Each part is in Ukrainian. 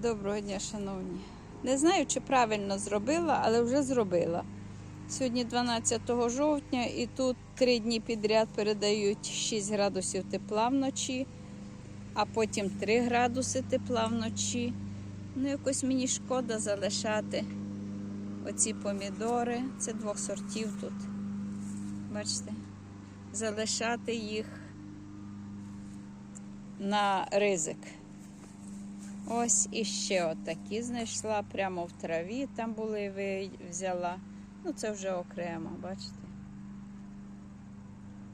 Доброго дня, шановні. Не знаю, чи правильно зробила, але вже зробила. Сьогодні 12 жовтня і тут три дні підряд передають 6 градусів тепла вночі, а потім 3 градуси тепла вночі. Ну, якось мені шкода залишати оці помідори. Це двох сортів тут. Бачите? Залишати їх на ризик. Ось іще отакі знайшла прямо в траві. Там були взяла. Ну, це вже окремо, бачите?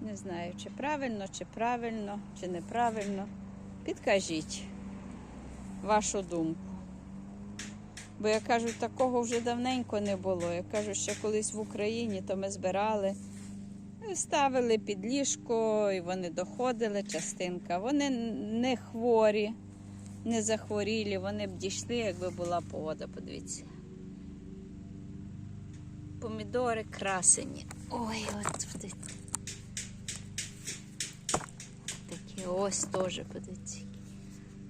Не знаю, чи правильно, чи правильно, чи неправильно. Підкажіть вашу думку. Бо я кажу, такого вже давненько не було. Я кажу, ще колись в Україні, то ми збирали, ставили під ліжко, і вони доходили, частинка. Вони не хворі не захворілі, вони б дійшли, якби була погода, подивіться. Помідори красені. Ой, от. Такі ось теж подивіться.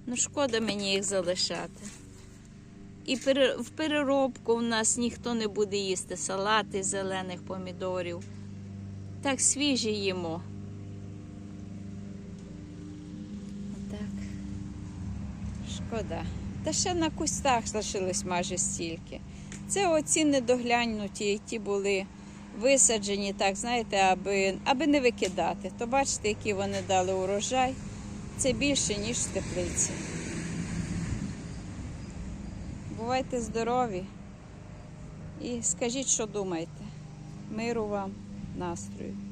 Ну, шкода мені їх залишати. І в переробку у нас ніхто не буде їсти салати зелених помідорів. Так свіжі їмо. Шкода. Та ще на кустах залишилось майже стільки. Це оці недоглянуті, які були висаджені, так, знаєте, аби, аби не викидати. То бачите, які вони дали урожай. Це більше, ніж в теплиці. Бувайте здорові і скажіть, що думаєте. Миру вам, настрою.